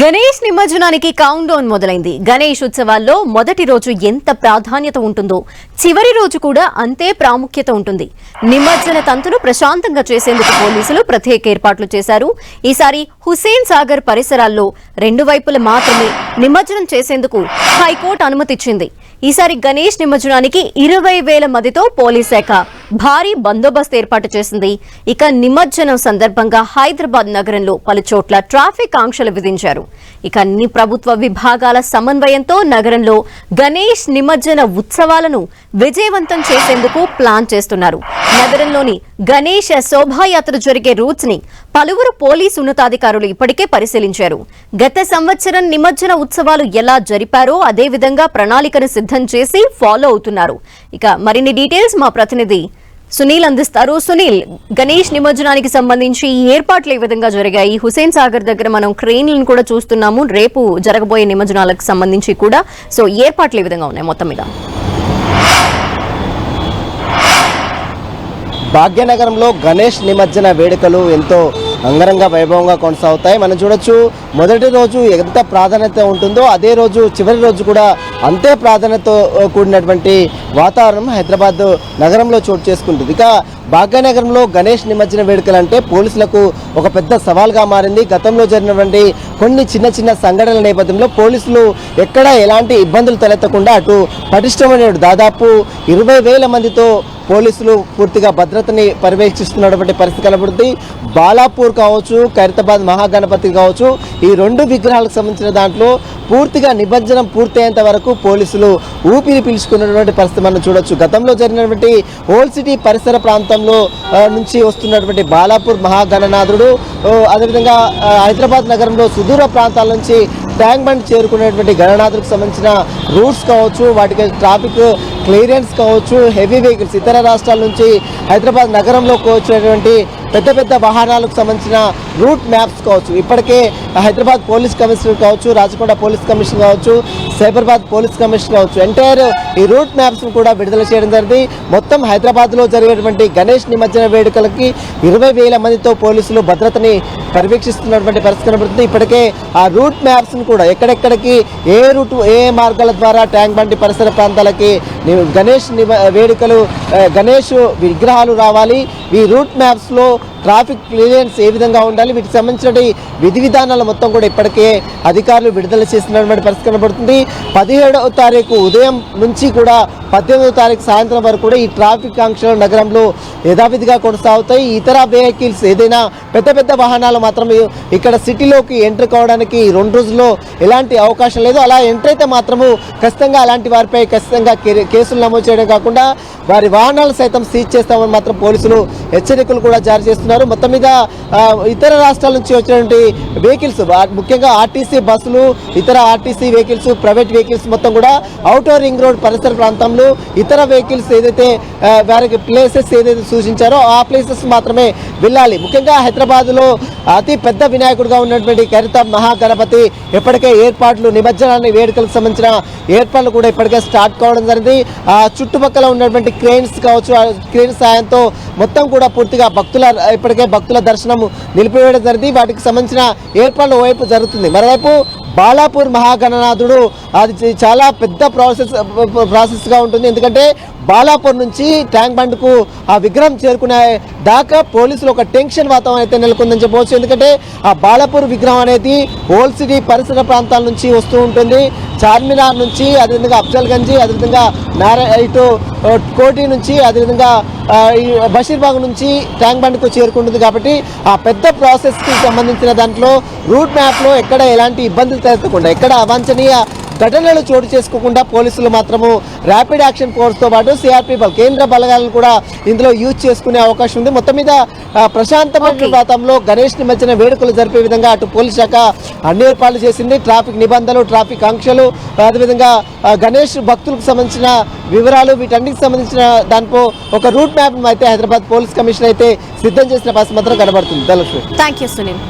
గణేష్ నిమజ్జనానికి count down మొదలైంది. గణేష్ ఉత్సవాల్లో మొదటి రోజు ఎంత ప్రాధాన్యత ఉంటుందో చివరి రోజు కూడా అంతే ప్రాముఖ్యత ఉంటుంది. నిమజ్జన తంతును ప్రశాంతంగా చేసేందుకు పోలీసులు ప్రత్యేక ఏర్పాట్లు చేశారు. ఈసారి హుసేన్ సాగర్ పరిసరాల్లో రెండు వైపుల మాత్రమే నిమజ్జనం చేసేందుకు హైకోర్టు అనుమతిచ్చింది. ఈసారి గణేష్ నిమజ్జనానికి ఇరవై వేల మదితో పోలీస్ శాఖ భారీ బందోబస్తు ఏర్పాటు చేసింది. ఇక నిమజ్జనం సందర్భంగా హైదరాబాద్ నగరంలో పలుచోట్ల ట్రాఫిక్ ఆంక్షలు విధించారు. ఇక అన్ని ప్రభుత్వ విభాగాల సమన్వయంతో నగరంలో గణేష్ నిమజ్జన ఉత్సవాలను విజయవంతం చేసేందుకు ప్లాన్ చేస్తున్నారు. నగరంలోని గణేష్ శోభాయాత్ర జరిగే రూట్స్ని పలువురు పోలీసు ఉన్నతాధికారులు ఇప్పటికే పరిశీలించారు. గత సంవత్సరం నిమజ్జన ఉత్సవాలు ఎలా జరిపారో అదేవిధంగా ప్రణాళికను సిద్ధం చేసి ఫాలో అవుతున్నారు. ఇక మరిన్ని డీటెయిల్స్ మా ప్రతినిధి సునీల్ అందిస్తారు. సునీల్ గణేష్ నిమజ్జనానికి సంబంధించి ఈ ఏర్పాట్లు ఏ విధంగా జరిగాయి. హుసేన్ సాగర్ దగ్గర మనం క్రెయిన్లను కూడా చూస్తున్నాము. రేపు జరగబోయే నిమజ్జనాలకు సంబంధించి కూడా. సో ఏర్పాట్లు ఏ విధంగా ఉన్నాయి మొత్తం మీద. భాగ్యనగరంలో గణేష్ నిమజ్జన వేడుకలు ఎంతో అంగరంగ వైభవంగా కొనసాగుతాయి. మనం చూడొచ్చు మొదటి రోజు ఎంత ప్రాధాన్యత ఉంటుందో అదే రోజు చివరి రోజు కూడా అంతే ప్రాధాన్యత కూడినటువంటి వాతావరణం హైదరాబాద్ నగరంలో చోటు చేసుకుంటుంది. ఇక భాగ్యనగరంలో గణేష్ నిమజ్జన వేడుకలు అంటే పోలీసులకు ఒక పెద్ద సవాల్గా మారింది. గతంలో జరిగినటువంటి కొన్ని చిన్న చిన్న సంఘటనల నేపథ్యంలో పోలీసులు ఎక్కడ ఎలాంటి ఇబ్బందులు తలెత్తకుండా అటు పటిష్టమైన దాదాపు ఇరవై వేల మందితో పోలీసులు పూర్తిగా భద్రతని పర్యవేక్షిస్తున్నటువంటి పరిస్థితి కనబడుతుంది. బాలాపూర్ కావచ్చు ఖైరతాబాద్ మహాగణపతి కావచ్చు ఈ రెండు విగ్రహాలకు సంబంధించిన దాంట్లో పూర్తిగా నిమజ్జనం పూర్తయ్యేంత వరకు పోలీసులు ఊపిరి పీల్చుకున్నటువంటి పరిస్థితి మనం చూడొచ్చు. గతంలో జరిగినటువంటి ఓల్డ్ సిటీ పరిసర ప్రాంతంలో నుంచి వస్తున్నటువంటి బాలాపూర్ మహాగణనాథుడు అదేవిధంగా హైదరాబాద్ నగరంలో సుదూర ప్రాంతాల నుంచి ట్యాంక్ బండ్ చేరుకునేటువంటి గణనాథులకు సంబంధించిన రూట్స్ కావచ్చు వాటికి ట్రాఫిక్ క్లియరెన్స్ కావచ్చు హెవీ వెహికల్స్ ఇతర రాష్ట్రాల నుంచి హైదరాబాద్ నగరంలోకి వచ్చేటువంటి పెద్ద పెద్ద వాహనాలకు సంబంధించిన రూట్ మ్యాప్స్ కావచ్చు. ఇప్పటికే హైదరాబాద్ పోలీస్ కమిషనర్ కావచ్చు రాచకొండ పోలీస్ కమిషనర్ కావచ్చు సైబరాబాద్ పోలీస్ కమిషనర్ కావచ్చు ఎంటైర్ ఈ రూట్ మ్యాప్స్ను కూడా విడుదల చేయడం జరిగింది. మొత్తం హైదరాబాద్లో జరిగేటువంటి గణేష్ నిమజ్జన వేడుకలకి ఇరవై వేల మందితో పోలీసులు భద్రతని పర్యవేక్షిస్తున్నటువంటి పరిస్థితి కనబడుతుంది. ఇప్పటికే ఆ రూట్ మ్యాప్స్ను కూడా ఎక్కడెక్కడికి ఏ రూట్ ఏ మార్గాల ద్వారా ట్యాంక్ బండి పరిసర ప్రాంతాలకి గణేష్ నిమ- వేడుకలు గణేష్ విగ్రహాలు రావాలి. ఈ రూట్ మ్యాప్స్లో ట్రాఫిక్ క్లియరెన్స్ ఏ విధంగా ఉండాలి? వీటికి సంబంధించిన విధి విధానాలు మొత్తం కూడా ఇప్పటికే అధికారులు విడుదల చేస్తున్నటువంటి పరిస్థితి కనబడుతుంది. పదిహేడవ తారీఖు ఉదయం నుంచి కూడా పద్దెనిమిదవ తారీఖు సాయంత్రం వరకు కూడా ఈ ట్రాఫిక్ ఆంక్షలు నగరంలో యథావిధిగా కొనసాగుతాయి. ఇతర వెహికల్స్ ఏదైనా పెద్ద పెద్ద వాహనాలు మాత్రం ఇక్కడ సిటీలోకి ఎంటర్ కావడానికి రెండు రోజుల్లో ఎలాంటి అవకాశం లేదు. అలా ఎంటర్ అయితే మాత్రము ఖచ్చితంగా అలాంటి వారిపై ఖచ్చితంగా కే- కేసులు నమోదు చేయడం కాకుండా వారి వాహనాలు సైతం సీజ్ చేస్తామని మాత్రం పోలీసులు హెచ్చరికలు కూడా జారీ చేస్తున్నారు. మొత్తం మీద ఇతర రాష్ట్రాల నుంచి వచ్చినటువంటి వెహికల్స్ ముఖ్యంగా ఆర్టీసీ బస్సులు ఇతర ఆర్టీసీ వెహికల్స్ ప్రైవేట్ వెహికల్స్ మొత్తం కూడా అవుటర్ రింగ్ రోడ్ పరిసర ప్రాంతంలో ఇతర వెహికల్స్ ఏదైతే వారికి ప్లేసెస్ ఏదైతే సూచించారో ఆ ప్లేసెస్ మాత్రమే వెళ్ళాలి. ముఖ్యంగా హైదరాబాద్లో అతి పెద్ద వినాయకుడిగా ఉన్నటువంటి కరిత మహాగణపతి ఎప్పటికే ఏర్పాట్లు నిమజ్జనాన్ని వేడుకలకు సంబంధించిన ఏర్పాట్లు కూడా ఇప్పటికే స్టార్ట్ కావడం జరిగింది. ఆ చుట్టుపక్కల ఉన్నటువంటి క్రెయిన్స్ కావచ్చు ఆ క్రెయిన్ సాయంతో మొత్తం కూడా పూర్తిగా భక్తుల ఇప్పటికే భక్తుల దర్శనం నిలిపివేయడం జరిగింది. వాటికి సంబంధించిన ఏర్పాట్లు ఓవైపు జరుగుతుంది. మరోవైపు బాలాపూర్ మహాగణనాథుడు అది చాలా పెద్ద ప్రాసెస్ ప్రాసెస్గా ఉంటుంది. ఎందుకంటే బాలాపూర్ నుంచి ట్యాంక్ బండ్కు ఆ విగ్రహం చేరుకునే దాకా పోలీసులు ఒక టెన్షన్ వాతావరణం అయితే నెలకొందని చెప్పవచ్చు. ఎందుకంటే ఆ బాలాపూర్ విగ్రహం అనేది ఓల్డ్ సిటీ పరిసర ప్రాంతాల నుంచి వస్తూ ఉంటుంది. చార్మినార్ నుంచి అదేవిధంగా అఫ్జల్గంజ్ అదేవిధంగా నారా ఇటు కోటి నుంచి అదేవిధంగా ఈ బషీర్బాగ్ నుంచి ట్యాంక్ బండ్కు చేరుకుంటుంది కాబట్టి ఆ పెద్ద ప్రాసెస్కి సంబంధించిన దాంట్లో రూట్ మ్యాప్లో ఎక్కడ ఎలాంటి ఇబ్బందులు తలెత్తకుండా ఎక్కడ అవాంఛనీయ ఘటనలు చోటు చేసుకోకుండా పోలీసులు మాత్రము ర్యాపిడ్ యాక్షన్ ఫోర్స్తో పాటు సిఆర్పి బల్ కేంద్ర బలగాలను కూడా ఇందులో యూజ్ చేసుకునే అవకాశం ఉంది. మొత్తం మీద ప్రశాంతమైన. ప్రాంతంలో గణేష్ నిమజ్జన వేడుకలు జరిపే విధంగా అటు పోలీస్ శాఖ అన్ని ఏర్పాట్లు చేసింది. ట్రాఫిక్ నిబంధనలు ట్రాఫిక్ ఆంక్షలు అదేవిధంగా గణేష్ భక్తులకు సంబంధించిన వివరాలు వీటన్నిటికి సంబంధించిన దాంట్లో ఒక రూట్ మ్యాప్ అయితే హైదరాబాద్ పోలీస్ కమిషన్ అయితే సిద్ధం చేసిన పరిస్థితి మాత్రం కనబడుతుంది. Thank you Sunil